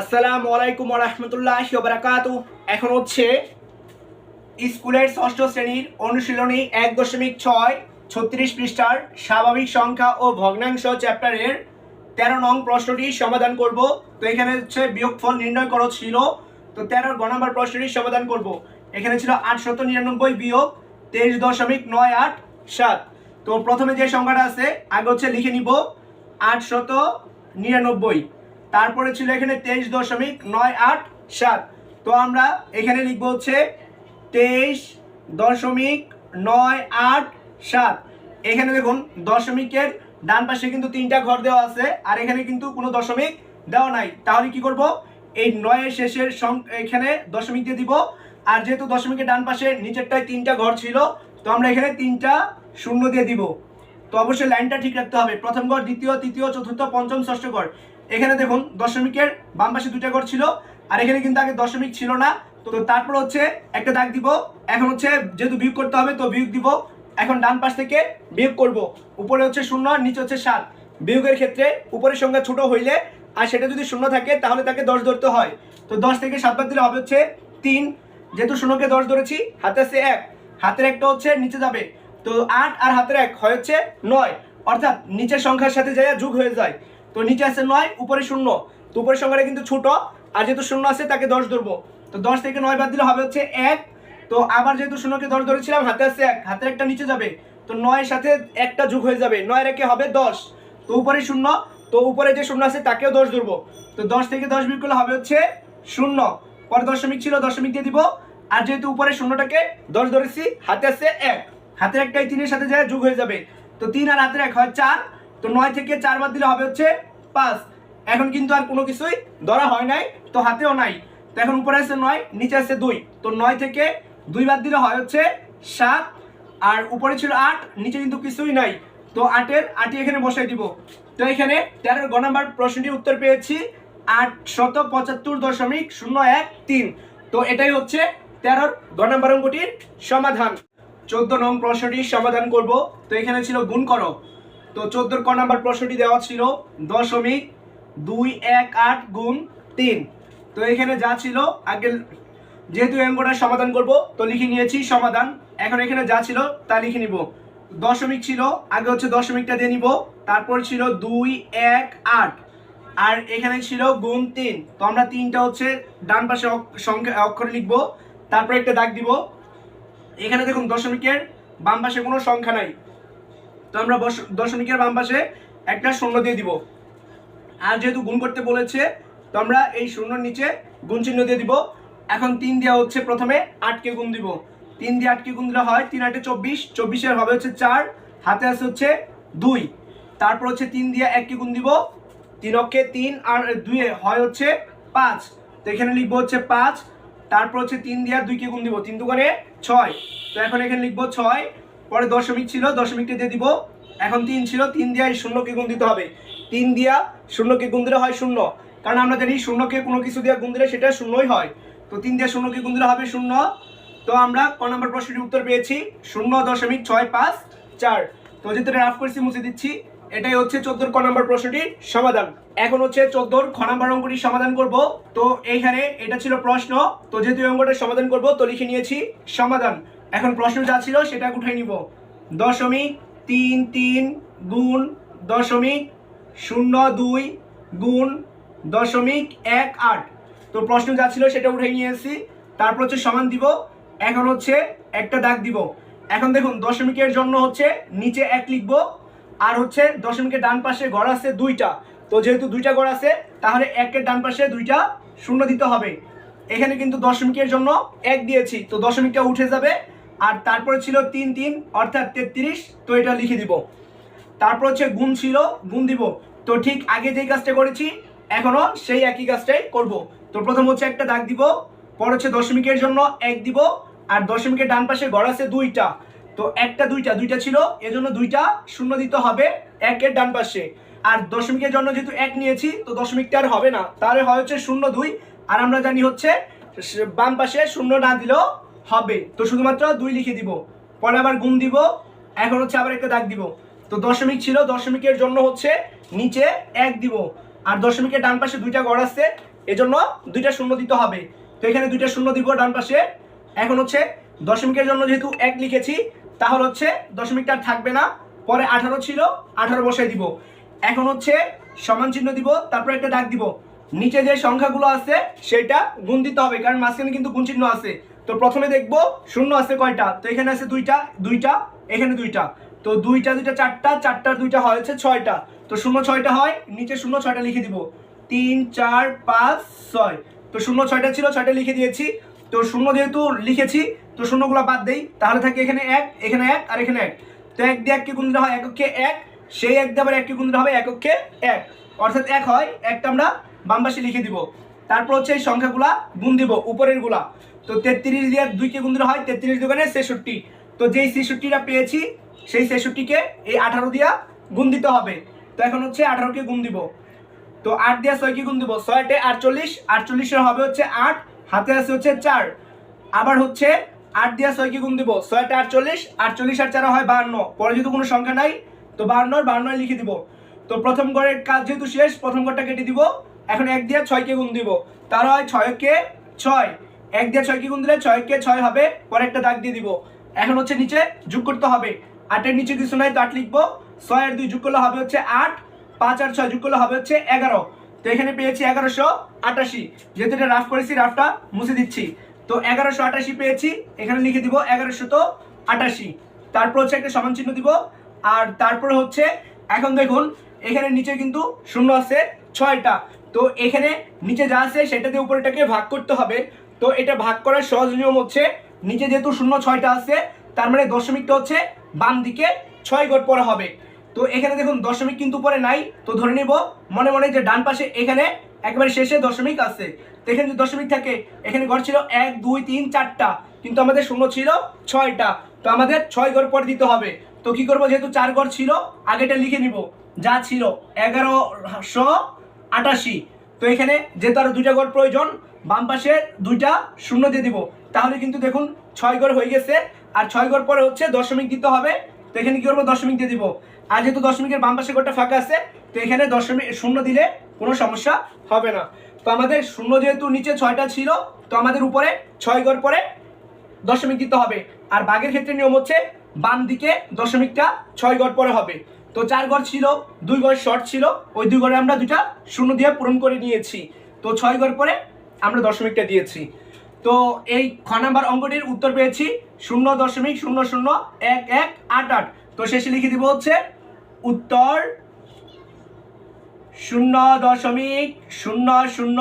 আসসালামু আলাইকুম রহমতুল্লাহ বারাকাত এখন হচ্ছে স্কুলের ষষ্ঠ শ্রেণির অনুশীলনী এক দশমিক ছয়, ছত্রিশ পৃষ্ঠার স্বাভাবিক সংখ্যা ও ভগ্নাংশ চ্যাপ্টারের তেরো নং প্রশ্নটি সমাধান করব। তো এখানে হচ্ছে বিয়োগফল নির্ণয় করো ছিল। তো তেরোর গ নম্বর প্রশ্নটি সমাধান করব। এখানে ছিল আটশত নিরানব্বই বিয়োগ তেইশ দশমিক নয় আট সাত। তো প্রথমে যে সংখ্যাটা আছে, আগে হচ্ছে লিখে নিব। আটশত নিরানব্বই। তারপরে ছিল এখানে তেইশ দশমিক নয় আট সাত। তো আমরা এখানে লিখব হচ্ছে তেইশ দশমিক নয় আট সাত। এখানে দেখুন দশমিকের ডান পাশে কিন্তু তিনটা ঘর দেওয়া আছে, আর এখানে কিন্তু কোনো দশমিক দেওয়া নাই। তাহলে কি করব? এই নয়ের শেষের এখানে দশমিক দিয়ে দিব। আর যেহেতু দশমিকের ডান পাশে নিচেরটায় তিনটা ঘর ছিল, তো আমরা এখানে তিনটা শূন্য দিয়ে দিব। তো অবশ্যই লাইনটা ঠিক রাখতে হবে। প্রথম ঘর, দ্বিতীয়, তৃতীয়, চতুর্থ, পঞ্চম, ষষ্ঠ ঘর। এখানে দেখুন, দশমিকের বাম পাশে দুইটা ঘর ছিল, আর এখানে কিন্তু আগে দশমিক ছিল না। তো তারপর হচ্ছে একটা দাগ দিব, এখন হচ্ছে যেহেতু বিয়োগ করতে হবে, তো বিয়োগ দিব। এখন ডান পাশ থেকে বিয়োগ করব, উপরে হচ্ছে শূন্য, নিচে হচ্ছে সাত। বিয়োগের ক্ষেত্রে উপরের সংখ্যা ছোট হইলে, আর সেটা যদি শূন্য থাকে, তাহলে তাকে দশ ধরতে হয়। তো দশ থেকে সাত বাদ দিলে হবে হচ্ছে তিন। যেহেতু শূন্যকে দশ ধরেছি, হাতে আছে এক। হাতের একটা হচ্ছে নিচে যাবে। তো আট আর হাতের এক হয় হচ্ছে নয়। অর্থাৎ নিচের সংখ্যার সাথে যায় যোগ হয়ে যায়। তো নিচে আছে নয়, উপরে শূন্য। তো উপরের সংখ্যাটা কিন্তু ছোট, আর যেহেতু শূন্য আছে, তাকে দশ ধরবো। তো দশ থেকে নয় বাদ দিলে হবে হচ্ছে এক। তো আবার যেহেতু শূন্যকে দশ ধরেছিলাম, হাতে আছে এক, হাতের একটা নিচে যাবে। তো নয়ের সাথে একটা যোগ হয়ে যাবে, নয় রেখে হবে দশ। তো উপরে শূন্য, তো উপরে যে শূন্য আছে, তাকেও দশ ধরবো। তো দশ থেকে দশ বিয়োগ করলে হবে হচ্ছে শূন্য। পরে দশমিক ছিল, দশমিক দিয়ে দিব। আর যেহেতু উপরে শূন্যটাকে দশ ধরেছি, হাতে আছে এক। হাতের একটাই তিনের সাথে যায়, যোগ হয়ে যাবে। তো তিন আর হাতের এক হয় চার। তো নয় থেকে চার বাদ দিলে হবে হচ্ছে পাঁচ। এখন কিন্তু আর কোনো কিছুই ধরা হয় নাই, তো হাতেও নাই। তো এখন উপরে আছে নয়, নিচে আছে দুই। তো নয় থেকে দুই বাদ দিলে হয় হচ্ছে সাত। আর উপরে ছিল আট, নিচে কিন্তু কিছুই নাই। তো আটের, আটই এখানে বসাই দিব। তো এখানে তেরোর গ নাম্বার প্রশ্নটির উত্তর পেয়েছি। আট শত পঁচাত্তর দশমিক শূন্য এক তিন। তো এটাই হচ্ছে তেরোর গ নাম্বার অঙ্কটির সমাধান। চোদ্দ নং প্রশ্নটির সমাধান করব। তো এখানে ছিল গুণ করো। তো চোদ্দোর ক নাম্বার প্রশ্নটি দেওয়া ছিল দশমিক দুই এক আট গুণ তিন। তো এখানে যা ছিল, আগে যেহেতু অঙ্কটা সমাধান করব, তো লিখে নিয়েছি সমাধান। এখন এখানে যা ছিল, তা লিখে নিব। দশমিক ছিল, আগে হচ্ছে দশমিকটা দিয়ে নিব, তারপর ছিল দুই এক আট। আর এখানে ছিল গুণ তিন। তো আমরা তিনটা হচ্ছে ডান পাশে সংখ্যা, অক্ষরে লিখব, তারপর একটা দাগ দিব। এখানে দেখুন দশমিকের বাম পাশে কোনো সংখ্যা নাই। তো আমরা দশমিকের বাম পাশে একটা শূন্য দিয়ে দিব। আর যেহেতু গুণ করতে বলেছে, তো আমরা এই শূন্যর নিচে গুণ চিহ্ন দিয়ে দিব। এখন তিন দেওয়া হচ্ছে প্রথমে আটকে গুণ দিব। তিন দিয়ে আটকে গুণ দিলে হয় তিন আটে চব্বিশ, চব্বিশের হবে হচ্ছে চার, হাতে আছে হচ্ছে দুই। তারপর হচ্ছে তিন দিয়ে এককে গুণ দিব। তিন অক্ষে তিন আর দুইয়ে হয় হচ্ছে পাঁচ। তো এখানে লিখব হচ্ছে পাঁচ, তারপর হচ্ছে তিন দিয়ে দুইকে গুণ দিব। তিন দুগুণে ছয়। তো এখন এখানে লিখব ছয় পরে দশমিক ছিল, দশমিকটা দিয়ে দিব। এখন তিন ছিল, তিন দিয়ে এই শূন্যকে গুণ দিতে হবে। তিন দিয়া শূন্যকে গুণ দিলে হয় শূন্য। কারণ আমরা জানি শূন্যকে কোনো কিছু দিয়ে গুণ দিলে সেটা শূন্যই হয়। তো তিন দিয়ে শূন্যকে গুণ দিলে হবে শূন্য। তো আমরা ক নম্বর প্রশ্নটির উত্তর পেয়েছি। শূন্য দশমিক ছয় পাঁচ চার। তো যেহেতু রাফ করেছি, মুছে দিচ্ছি। এটাই হচ্ছে চোদ্দোর ক নম্বর প্রশ্নটির সমাধান। এখন হচ্ছে চোদ্দোর খ নম্বর অঙ্কটির সমাধান করব। তো এইখানে এটা ছিল প্রশ্ন। তো যেহেতু অঙ্কটা সমাধান করব, তো লিখে নিয়েছি সমাধান। এখন প্রশ্ন যা ছিল সেটা উঠাই নিব। দশমিক তিন তিন গুণ দশমিক শূন্য দুই গুণ দশমিক এক আট। তো প্রশ্ন যা ছিল সেটা উঠে নিয়ে এসেছি। তারপর হচ্ছে সমান দিব। এখন হচ্ছে একটা দাগ দিব। এখন দেখুন, দশমিকের জন্য হচ্ছে নিচে এক লিখব। আর হচ্ছে দশমিকের ডান পাশে ঘর আছে দুইটা। তো যেহেতু দুইটা ঘর আছে, তাহলে একের ডান পাশে দুইটা শূন্য দিতে হবে। এখানে কিন্তু দশমিকের জন্য এক দিয়েছি। তো দশমিকটা উঠে যাবে। আর তারপরে ছিল তিন তিন, অর্থাৎ তেত্রিশ, তো এটা লিখে দিব। তারপর হচ্ছে গুণ ছিল, গুণ দিব। তো ঠিক আগে যেই কাজটা করেছি, এখনও সেই একই কাজটাই করব। তো প্রথম হচ্ছে একটা দাগ দিব, পর হচ্ছে দশমিকের জন্য এক দিব, আর দশমিকের ডান পাশে ঘর আছে দুইটা। তো একটা দুইটা দুইটা ছিল, এজন্য দুইটা শূন্য দিতে হবে একের ডান পাশে। আর দশমিকের জন্য যেহেতু এক নিয়েছি, তো দশমিকটা আর হবে না। তাহলে হয় হচ্ছে শূন্য দুই, আর আমরা জানি হচ্ছে, বাম পাশে শূন্য না দিলেও হবে। তো শুধুমাত্র দুই লিখে দিব। পরে আবার গুণ দিব। এখন হচ্ছে আবার একটা দাগ দিব। তো দশমিক ছিল, দশমিকের জন্য হচ্ছে নিচে এক দিব। আর দশমিকের ডান পাশে দুইটা গড় আছে, এজন্য দুইটা শূন্য দিতে হবে। তো এখানে দুইটা শূন্য দিব ডান পাশে। এখন হচ্ছে দশমিকের জন্য যেহেতু এক লিখেছি, তাহলে হচ্ছে দশমিকটা থাকবে না। পরে আঠারো ছিল, আঠারো বসাই দিব। এখন হচ্ছে সমান চিহ্ন দিব, তারপর একটা দাগ দিব। নিচে যে সংখ্যাগুলো আছে সেটা গুণ দিতে হবে, কারণ মাঝখানে কিন্তু গুণ চিহ্ন আছে। তো প্রথমে দেখব শূন্য আছে কয়টা? তো এখানে আছে দুইটা দুইটা, এখানে দুইটা। তো দুইটা দুইটা, চারটা, চারটার দুইটা হয়েছে ছয়টা। তো শূন্য ছয়টা হয়, নিচে শূন্য ছয়টা লিখে দিব। তিন, চার, পাঁচ, ছয়। তো শূন্য ছয়টা ছিল, ছয়টা লিখে দিয়েছি। তো শূন্য যেহেতু লিখেছি, তো শূন্যগুলো বাদ দেই। তাহলে থাকে এখানে এক এখানে এক, আর এখানে এক। তো এক দিয়ে এককে গুণ দিতে হয় এককে এক। সেই এক দিয়ে আবার এককে গুণ হবে এককে এক। অর্থাৎ এক হয়, একটা আমরা বাম পাশে লিখে দিব। তারপর হচ্ছে এই সংখ্যাগুলা গুণ দিব উপরেরগুলা তো তেত্রিশ দিয়ে দুইকে গুণ হয় তেত্রিশ দোকানে ছেষট্টি। তো যেই ছেষট্টিটা পেয়েছি, সেই ছেষট্টিকে এই আঠারো দিয়া গুণ দিতে হবে। তো এখন হচ্ছে আঠারোকে গুণ দিব। তো আট দিয়ে ছয় কি গুণ দিব। ছয়টে আটচল্লিশ, আটচল্লিশের হবে হচ্ছে আট, হাতে আছে হচ্ছে চার। আবার হচ্ছে আট দিয়ে ছয় কি গুণ দিব। ছয়টা আটচল্লিশ আটচল্লিশ আর চার হয় বাহান্ন। পরে যেহেতু কোনো সংখ্যা নাই, তো বাহান্নর বাহান্ন লিখে দিব। তো প্রথম গড়ের কাজ যেহেতু শেষ, প্রথম গড়টা কেটে দিব। এখন এক দিয়ে ছয়কে গুণ দিব। তার হয় ছয়কে ছয়। এক দিয়ে ছয়কে গুণ দিলে ছয়কে ছয় হবে? পরে একটা দাগ দিয়ে দিব। এখন হচ্ছে নিচে যোগ করতে হবে। আটের নিচে কিছু নাই, তো আট লিখব। ছয় আর দুই যোগ করলে হবে হচ্ছে আট। পাঁচ আর ছয় যোগ করলে হবে হচ্ছে এগারো। তো এখানে পেয়েছি এগারোশো আটাশি। যেহেতু এটা রাফ করেছি রাফটা মুছে দিচ্ছি। তো এগারোশো আটাশি পেয়েছি। এখানে লিখে দিব এগারোশো তো আটাশি। তারপর হচ্ছে একটা সমান চিহ্ন দিব। আর তারপরে হচ্ছে, এখন দেখুন, এখানে নিচে কিন্তু শূন্য আছে ছয়টা। তো এখানে নিচে যা আছে সেটা দিয়ে উপরেটাকে ভাগ করতে হবে। তো এটা ভাগ করার সহজ নিয়ম হচ্ছে, নিচে যেহেতু শূন্য ছয়টা আছে, তার মানে দশমিকটা হচ্ছে বাম দিকে ছয় গড় পরে হবে। তো এখানে দেখুন, দশমিক কিন্তু পরে নাই, তো ধরে নিব, মনে মনে যে ডান পাশে এখানে একবারে শেষে দশমিক আছে। তো এখানে যদি দশমিক থাকে, এখানে ঘর ছিল এক, দুই, তিন, চারটা, কিন্তু আমাদের শূন্য ছিল ছয়টা। তো আমাদের ছয় ঘর পরে দিতে হবে। তো কি করব, যেহেতু চার ঘর ছিল আগেটা লিখে নিব। যা ছিল এগারোশো আটাশি। তো এখানে যেহেতু আরও দুইটা ঘর প্রয়োজন, বাম পাশে দুইটা শূন্য দিয়ে দিব। তাহলে কিন্তু দেখুন ছয় ঘর হয়ে গেছে, আর ছয় ঘর পরে হচ্ছে দশমিক দিতে হবে। তো এখানে কি করব? দশমিক দিয়ে দিব। আর যেহেতু দশমিকের বাম পাশে ঘরটা ফাঁকা আছে, তো এখানে দশমিক, শূন্য দিলে কোনো সমস্যা হবে না। তো আমাদের শূন্য যেহেতু নিচে ছয়টা ছিল, তো আমাদের উপরে ছয় ঘর পরে দশমিক দিতে হবে। আর বাঘের ক্ষেত্রে নিয়ম হচ্ছে বাম দিকে দশমিকটা ছয় গড় পরে হবে। তো চার গড় ছিল, দুই গড় শর্ট ছিল, ওই দুই গড়ে আমরা দুটা শূন্য দিয়ে পূরণ করে নিয়েছি। তো ছয় গড় পরে আমরা দশমিকটা দিয়েছি। তো এই খ নাম্বার অঙ্কটির উত্তর পেয়েছি, শূন্য দশমিক শূন্য শূন্য এক এক আট আট। তো শেষে লিখে দিব হচ্ছে, উত্তর শূন্য দশমিক শূন্য শূন্য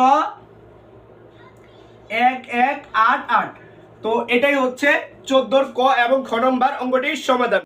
এক এক আট আট। তো এটাই হচ্ছে চোদ্দোর ক এবং খ নম্বর অঙ্কটির সমাধান।